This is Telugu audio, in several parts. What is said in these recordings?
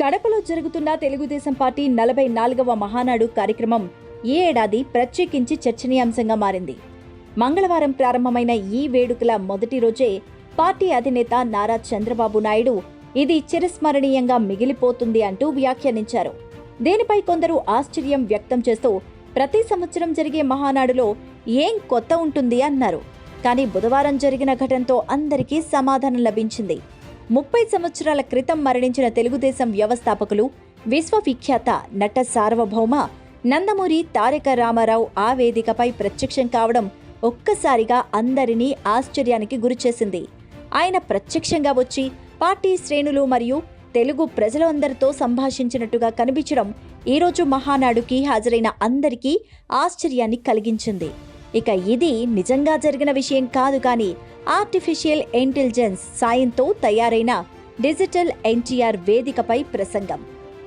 కడపలో జరుగుతున్న తెలుగుదేశం పార్టీ నలభై నాలుగవ మహానాడు కార్యక్రమం ఈ ఏడాది ప్రత్యేకించి చర్చనీయాంశంగా మారింది. మంగళవారం ప్రారంభమైన ఈ వేడుకల మొదటి రోజే పార్టీ అధినేత నారా చంద్రబాబు నాయుడు ఇది చిరస్మరణీయంగా మిగిలిపోతుంది అంటూ వ్యాఖ్యానించారు. దీనిపై కొందరు ఆశ్చర్యం వ్యక్తం చేస్తూ ప్రతి సంవత్సరం జరిగే మహానాడులో ఏం కొత్త ఉంటుంది అన్నారు. కానీ బుధవారం జరిగిన ఘటనతో అందరికీ సమాధానం లభించింది. ముప్పై సంవత్సరాల క్రితం మరణించిన తెలుగుదేశం వ్యవస్థాపకులు విశ్వవిఖ్యాత నట సార్వభౌమ నందమూరి తారక రామారావు ఆ వేదికపై ప్రత్యక్షం కావడం ఒక్కసారిగా అందరినీ ఆశ్చర్యానికి గురిచేసింది ఆయన ప్రత్యక్షంగా వచ్చి పార్టీ శ్రేణులు మరియు తెలుగు ప్రజలందరితో సంభాషించినట్టుగా కనిపించడం ఈరోజు మహానాడుకి హాజరైన అందరికీ ఆశ్చర్యాన్ని కలిగించింది. ఇక ఇది నిజంగా జరిగిన విషయం కాదు కానీ ఆర్టిఫిషియల్ ఇంటెలిజెన్స్ సాయంతో తయారైన డిజిటల్ ఎన్టీఆర్ వేదికపై ప్రసంగం.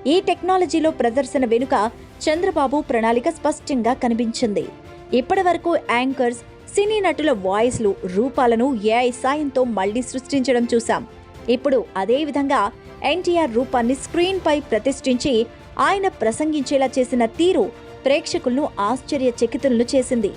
ఈ టెక్నాలజీలో ప్రదర్శన వెనుక చంద్రబాబు ప్రణాళిక స్పష్టంగా కనిపించింది. ఇప్పటివరకు యాంకర్స్ సినీ నటుల వాయిస్లు రూపాలను ఏఐ సాయంతో మళ్ళీ సృష్టించడం చూశాం. ఇప్పుడు అదే విధంగా ఎన్టీఆర్ రూపాన్ని స్క్రీన్ పై ప్రతిష్ఠించి ఆయన ప్రసంగించేలా చేసిన తీరు ప్రేక్షకులను ఆశ్చర్యచకితులను చేసింది.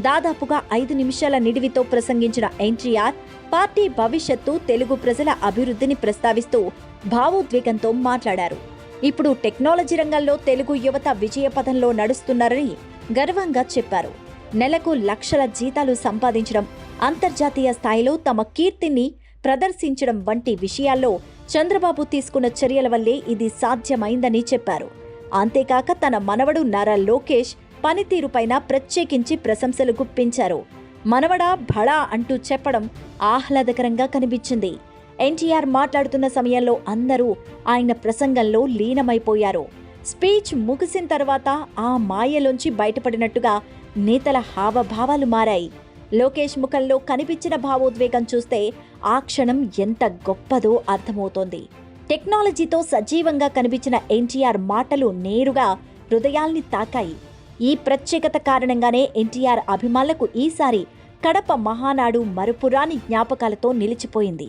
దాదాపుగా ఐదు నిమిషాల నిడివితో ప్రసంగించిన ఎన్టీఆర్ పార్టీ భవిష్యత్తు తెలుగు ప్రజల అభివృద్ధిని ప్రస్తావిస్తూ భావోద్వేగంతో మాట్లాడారు. ఇప్పుడు టెక్నాలజీ రంగంలో తెలుగు యువత విజయపథంలో నడుస్తున్నారని గర్వంగా చెప్పారు. నెలకు లక్షల జీతాలు సంపాదించడం అంతర్జాతీయ స్థాయిలో తమ కీర్తిని ప్రదర్శించడం వంటి విషయాల్లో చంద్రబాబు తీసుకున్న చర్యల వల్లే ఇది సాధ్యమైందని చెప్పారు. అంతేకాక తన మనవడు నారా లోకేష్ పనితీరుపైన ప్రత్యేకించి ప్రశంసలు గుప్పించారు. మనవడా భళా అంటూ చెప్పడం ఆహ్లాదకరంగా కనిపించింది. ఎన్టీఆర్ మాట్లాడుతున్న సమయంలో అందరూ ఆయన ప్రసంగంలో లీనమైపోయారు. స్పీచ్ ముగిసిన తర్వాత ఆ మాయలోంచి బయటపడినట్టుగా నేతల హావభావాలు మారాయి. లోకేష్ ముఖంలో కనిపించిన భావోద్వేగం చూస్తే ఆ క్షణం ఎంత గొప్పదో అర్థమవుతోంది. టెక్నాలజీతో సజీవంగా కనిపించిన ఎన్టీఆర్ మాటలు నేరుగా హృదయాల్ని తాకాయి. ఈ ప్రత్యేకత కారణంగానే ఎన్టీఆర్ అభిమానులకు ఈసారి కడప మహానాడు మరుపురాని జ్ఞాపకాలతో నిలిచిపోయింది.